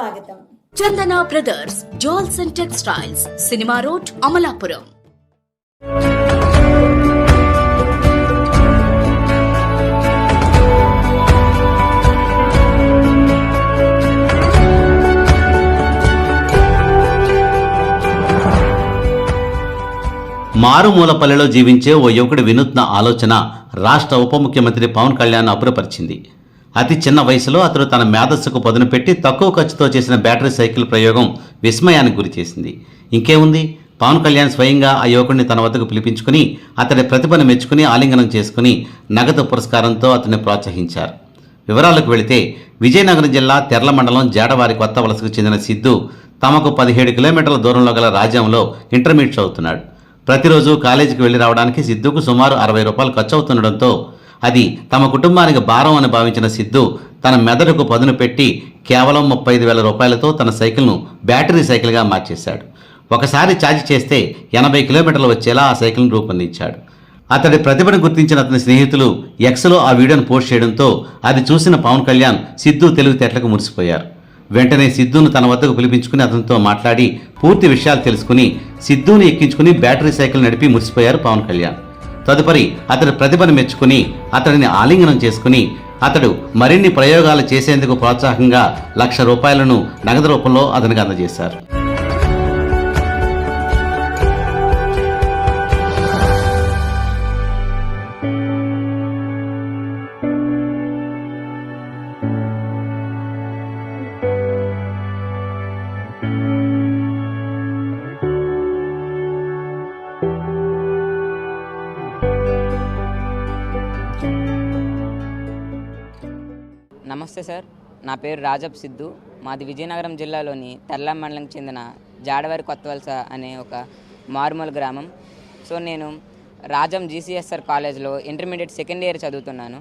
స్వాగతం. Chandana brothers jewels and textiles cinema road Amalapuram. మారుమూల పల్లెలో జీవించే ఓ యువకుడి వినూత్న ఆలోచన రాష్ట్ర ఉప ముఖ్యమంత్రి పవన్ కళ్యాణ్ అబ్బురపరిచింది అతి చిన్న వయసులో అతడు తన మేధస్సుకు పదును పెట్టి తక్కువ ఖర్చుతో చేసిన బ్యాటరీ సైకిల్ ప్రయోగం విస్మయానికి గురిచేసింది ఇంకేముంది? పవన్ కళ్యాణ్ స్వయంగా ఆ యువకుడిని తన వద్దకు పిలిపించుకుని అతడి ప్రతిభను మెచ్చుకుని ఆలింగనం చేసుకుని నగదు పురస్కారంతో అతన్ని ప్రోత్సహించారు. వివరాలకు వెళితే విజయనగరం జిల్లా తెర్ల మండలం జాడవారి కొత్త వలసకు చెందిన సిద్ధు తమకు పదిహేడు కిలోమీటర్ల దూరంలో గల రాజ్యంలో ఇంటర్మీడియట్ చదువుతున్నాడు. ప్రతిరోజు కాలేజీకి వెళ్ళి రావడానికి సిద్ధుకు సుమారు అరవై రూపాయలు ఖర్చు అవుతుండడంతో అది తమ కుటుంబానికి భారం అని భావించిన సిద్ధు తన మెదడుకు పదును పెట్టి కేవలం ముప్పై ఐదు వేల రూపాయలతో తన సైకిల్ను బ్యాటరీ సైకిల్గా మార్చేశాడు. ఒకసారి ఛార్జ్ చేస్తే ఎనభై కిలోమీటర్లు వచ్చేలా ఆ సైకిల్ను రూపొందించాడు. అతడి ప్రతిభను గుర్తించిన అతని స్నేహితులు ఎక్స్లో ఆ వీడియోను పోస్ట్ చేయడంతో అది చూసిన పవన్ కళ్యాణ్ సిద్ధు తెలివితేటలకు మురిసిపోయారు. వెంటనే సిద్ధును తన వద్దకు పిలిపించుకుని అతనితో మాట్లాడి పూర్తి విషయాలు తెలుసుకుని సిద్ధుని ఎక్కించుకుని బ్యాటరీ సైకిల్ నడిపి మురిసిపోయారు పవన్ కళ్యాణ్. తదుపరి అతడి ప్రతిభను మెచ్చుకుని అతడిని ఆలింగనం చేసుకుని అతడు మరిన్ని ప్రయోగాలు చేసేందుకు ప్రోత్సాహంగా లక్ష రూపాయలను నగదు రూపంలో అతనికి అందజేశారు. నమస్తే సార్. నా పేరు రాజబ్ సిద్ధు. మాది విజయనగరం జిల్లాలోని తెల్లం మండలంకి చెందిన జాడవారి కొత్తవలస అనే ఒక మారుమూల గ్రామం. సో నేను రాజం జీసీఎస్ఆర్ కాలేజ్లో ఇంటర్మీడియట్ సెకండ్ ఇయర్ చదువుతున్నాను.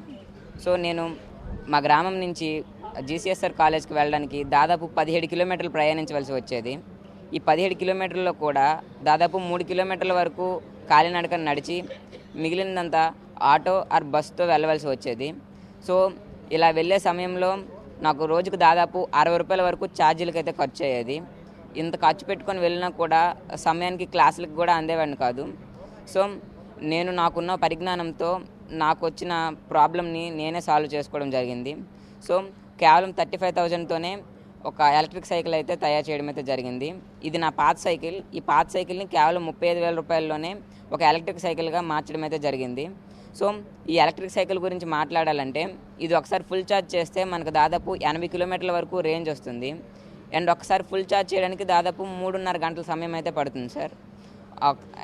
సో నేను మా గ్రామం నుంచి జీసీఎస్ఆర్ కాలేజ్కి వెళ్ళడానికి దాదాపు పదిహేడు కిలోమీటర్లు ప్రయాణించవలసి వచ్చేది. ఈ పదిహేడు కిలోమీటర్లలో కూడా దాదాపు మూడు కిలోమీటర్ల వరకు కాలినడకను నడిచి మిగిలినంతా ఆటో ఆర్ బస్తో వెళ్ళవలసి వచ్చేది. సో ఇలా వెళ్ళే సమయంలో నాకు రోజుకు దాదాపు అరవై రూపాయల వరకు ఛార్జీలకు అయితే ఖర్చు అయ్యేది ఇంత ఖర్చు పెట్టుకొని వెళ్ళినా కూడా సమయానికి క్లాసులకు కూడా అందేవాడిని కాదు. సో నేను నాకున్న పరిజ్ఞానంతో నాకు వచ్చిన ప్రాబ్లమ్ని నేనే సాల్వ్ చేసుకోవడం జరిగింది. సో కేవలం థర్టీ ఫైవ్ థౌజండ్తోనే ఒక ఎలక్ట్రిక్ సైకిల్ అయితే తయారు చేయడం అయితే జరిగింది. ఇది నా పాత సైకిల్. ఈ పాత సైకిల్ని కేవలం ముప్పై ఐదు వేల రూపాయల్లోనే ఒక ఎలక్ట్రిక్ సైకిల్గా మార్చడం అయితే జరిగింది. సో ఈ ఎలక్ట్రిక్ సైకిల్ గురించి మాట్లాడాలంటే ఇది ఒకసారి ఫుల్ ఛార్జ్ చేస్తే మనకు దాదాపు ఎనభై కిలోమీటర్ల వరకు రేంజ్ వస్తుంది. అండ్ ఒకసారి ఫుల్ ఛార్జ్ చేయడానికి దాదాపు మూడున్నర గంటల సమయం అయితే పడుతుంది సార్.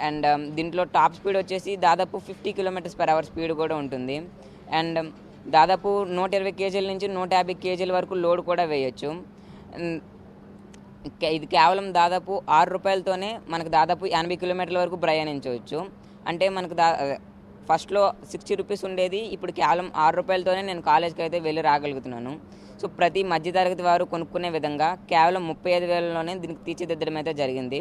అండ్ um, దీంట్లో టాప్ స్పీడ్ వచ్చేసి దాదాపు fifty kilometres per hour speed కూడా ఉంటుంది. అండ్ um, దాదాపు నూట ఇరవై కేజీల నుంచి నూట యాభై కేజీల వరకు లోడ్ కూడా వేయచ్చు. ఇది కేవలం దాదాపు ఆరు రూపాయలతోనే మనకు దాదాపు ఎనభై కిలోమీటర్ల వరకు ప్రయాణించవచ్చు. అంటే మనకు దా ఫస్ట్లో సిక్స్టీ రూపీస్ ఉండేది ఇప్పుడు కేవలం ఆరు రూపాయలతోనే నేను కాలేజ్కి అయితే వెళ్ళి రాగలుగుతున్నాను. సో ప్రతి మధ్యతరగతి వారు కొనుక్కునే విధంగా కేవలం ముప్పై ఐదు వేలలోనే దీనికి తీర్చిదిద్దడం అయితే జరిగింది.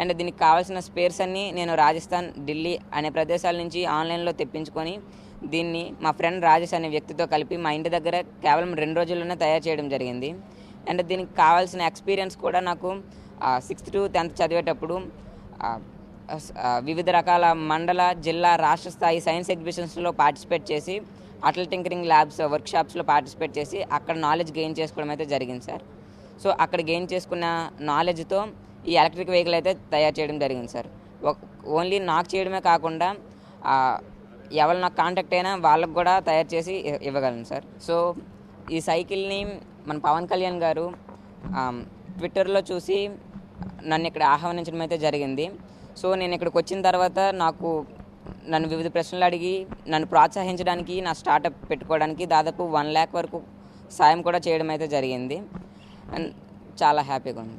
అండ్ దీనికి కావాల్సిన స్పేర్స్ అన్నీ నేను రాజస్థాన్ ఢిల్లీ అనే ప్రదేశాల నుంచి ఆన్లైన్లో తెప్పించుకొని దీన్ని మా ఫ్రెండ్ రాజేష్ అనే వ్యక్తితో కలిపి మా ఇంటి దగ్గర కేవలం రెండు రోజుల్లోనే తయారు చేయడం జరిగింది. అండ్ దీనికి కావాల్సిన ఎక్స్పీరియన్స్ కూడా నాకు సిక్స్త్ టు టెన్త్ చదివేటప్పుడు వివిధ రకాల మండల జిల్లా రాష్ట్ర స్థాయి సైన్స్ ఎగ్జిబిషన్స్లో పార్టిసిపేట్ చేసి అటల్ టింకరింగ్ ల్యాబ్స్ వర్క్షాప్స్లో పార్టిసిపేట్ చేసి అక్కడ నాలెడ్జ్ గెయిన్ చేసుకోవడం అయితే జరిగింది సార్. సో అక్కడ గెయిన్ చేసుకున్న నాలెడ్జ్తో ఈ ఎలక్ట్రిక్ వెహికల్ అయితే తయారు చేయడం జరిగింది సార్. ఓన్లీ నాకు చేయడమే కాకుండా ఎవరు నాకు కాంటాక్ట్ అయినా వాళ్ళకు కూడా తయారు చేసి ఇ- ఇవ్వగలను సార్. సో ఈ సైకిల్ని మన పవన్ కళ్యాణ్ గారు ట్విట్టర్లో చూసి నన్ను ఇక్కడ ఆహ్వానించడం అయితే జరిగింది. సో నేను ఇక్కడికి వచ్చిన తర్వాత నాకు నన్ను వివిధ ప్రశ్నలు అడిగి నన్ను ప్రోత్సహించడానికి నా స్టార్టప్ పెట్టుకోవడానికి దాదాపు వన్ ల్యాక్ వరకు సాయం కూడా చేయడం అయితే జరిగింది. అండ్ చాలా హ్యాపీగా ఉంది.